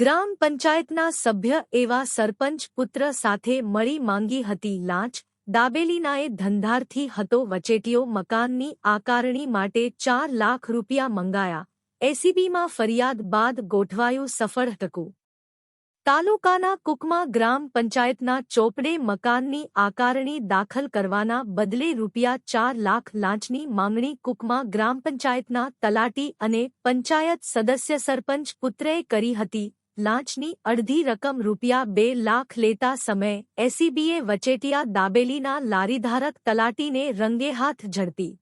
ગ્રામ પંચાયતના સભ્ય એવા સરપંચ પુત્ર સાથે મળી માંગી હતી લાંચ. દાબેલીનાએ ધંધારથી હતો, વચેટીઓ મકાનની આકારણી માટે ચાર લાખ રૂપિયા મંગાયા. એસીબીમાં ફરિયાદ બાદ ગોઠવાયું સફળ ટકું. તાલુકાના કુકમા ગ્રામ પંચાયતના ચોપડે મકાનની આકારણી દાખલ કરવાના બદલે રૂપિયા ચાર લાખ લાંચની માંગણી કુકમા ગ્રામ પંચાયતના તલાટી અને પંચાયત સદસ્ય સરપંચ પુત્રએ કરી હતી. લાંચની અડધી રકમ રૂપિયા બે લાખ લેતા સમયે એસીબીએ વચેટિયા દાબેલીના લારીધારક તલાટીને રંગેહાથ ઝડપી.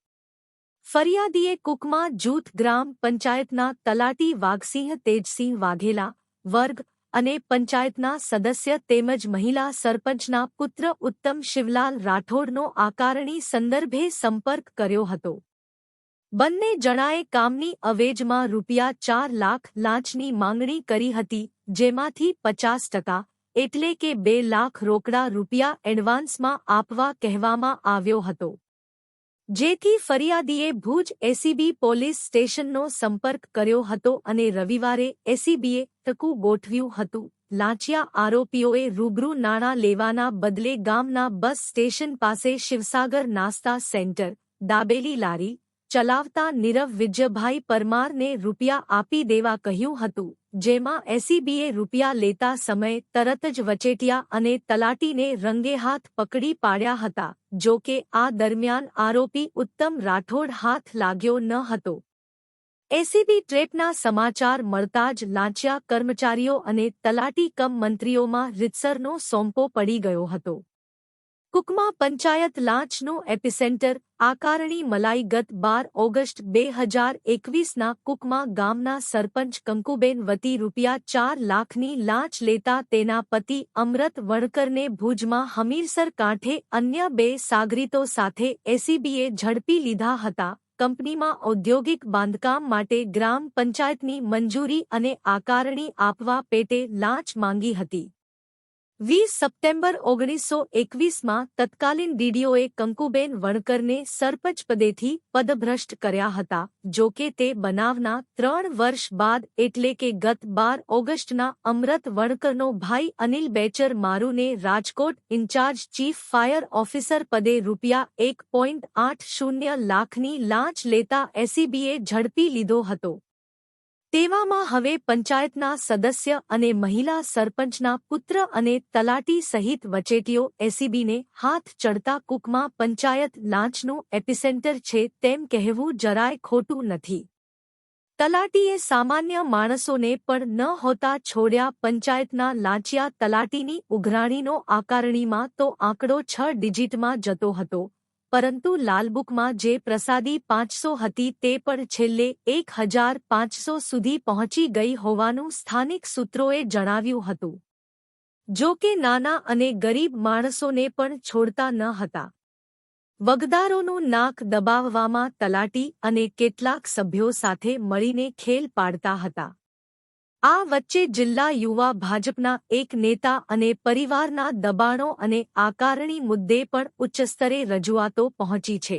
ફરિયાદીએ કુકમા જૂથ ગ્રામ પંચાયતના તલાટી વાઘસિંહ તેજસિંહ વાઘેલા વર્ગ અને પંચાયતના સદસ્ય તેમજ મહિલા સરપંચના પુત્ર ઉત્તમ શિવલાલ રાઠોડનો આકારણી સંદર્ભે સંપર્ક કર્યો હતો. બંને જણાએ કામની અવેજમાં રૂપિયા ચાર લાખ લાંચની માંગણી કરી હતી, જેમાંથી પચાસ ટકા, એટલે કે બે લાખ રોકડા રૂપિયા એડવાન્સમાં આપવા કહેવામાં આવ્યો હતો. જેથી ફરિયાદીએ ભુજ એસીબી પોલીસ સ્ટેશનનો સંપર્ક કર્યો હતો અને રવિવારે એસીબીએ તકુ ગોઠવ્યું હતું. લાંચિયા આરોપીઓએ રૂબરૂ નાણાં લેવાના બદલે ગામના બસ સ્ટેશન પાસે શિવસાગર નાસ્તા સેન્ટર, દાબેલી લારી ચલાવતા નીરવ વિજયભાઈ પરમારને રૂપિયા આપી દેવા કહ્યું હતું, જેમાં એસીબીએ રૂપિયા લેતા સમયે તરત જ વચેટિયા અને તલાટીને રંગેહાથ પકડી પાડ્યા હતા, જો કે આ દરમિયાન આરોપી ઉત્તમ રાઠોડ હાથ લાગ્યો ન હતો. એસીબી ટ્રેપના સમાચાર મળતા જ લાંચિયા કર્મચારીઓ અને તલાટી કમ મંત્રીઓમાં રીતસરનો સોંપો પડી ગયો હતો. કુકમા પંચાયત લાંચનું એપિસેન્ટર આકારણી મલાઈ ગત બાર ઓગસ્ટ બે હજાર એકવીસના કુકમા ગામના સરપંચ કંકુબેન વતી રૂપિયા ચાર લાખની લાંચ લેતા તેના પતિ અમરત વણકરને ભુજમાં હમીરસર કાંઠે અન્ય બે સાગરીતો સાથે એસીબીએ ઝડપી લીધા હતા. કંપનીમાં ઔદ્યોગિક બાંધકામ માટે ગ્રામ પંચાયતની મંજૂરી અને આકારણી આપવા પેટે લાંચ માંગી હતી. વીસ સપ્ટેમ્બર ઓગણીસો એકવીસમાં તત્કાલીન ડીડીઓએ કંકુબેન વણકરને સરપંચ પદેથી પદભ્રષ્ટ કર્યા હતા, જો કે તે બનાવના ત્રણ વર્ષ બાદ એટલે કે ગત બાર ઓગસ્ટના અમૃત વણકરનો ભાઈ Anil Bechar મારુને Rajkot incharge chief fire officer પદે રૂપિયા એક પોઈન્ટ આઠ શૂન્ય લાખની લાંચ લેતા એસીબીએ ઝડપી લીધો હતો. તેવામાં હવે પંચાયતના સદસ્ય અને મહિલા સરપંચના પુત્ર અને તલાટી સહિત વચેટીઓ એસીબીને હાથ ચડતા કુકમાં પંચાયત લાંચનું એપિસેન્ટર છે તેમ કહેવું જરાય ખોટું નથી. તલાટીએ સામાન્ય માણસોને પણ ન હોતા છોડ્યા પંચાયતના લાંચિયા તલાટીની ઉઘરાણીનો આકારણીમાં તો આંકડો છ ડિજિટમાં જતો હતો. પરંતુ લાલબુકમાં જે પ્રસાદી પાંચસો હતી તે પણ છેલ્લે એક હજાર પાંચસો સુધી પહોંચી ગઈ હોવાનું સ્થાનિક સૂત્રોએ જણાવ્યું હતું. જો કે નાના અને ગરીબ માણસોને પણ છોડતા ન હતા. વગદારોનું નાક દબાવવામાં તલાટી અને કેટલાક સભ્યો સાથે મળીને ખેલ પાડતા હતા. આ વચ્ચે જિલ્લા યુવા ભાજપના એક નેતા અને પરિવારના દબાણો અને આકારણી મુદ્દે પણ ઉચ્ચસ્તરે રજૂઆતો પહોંચી છે.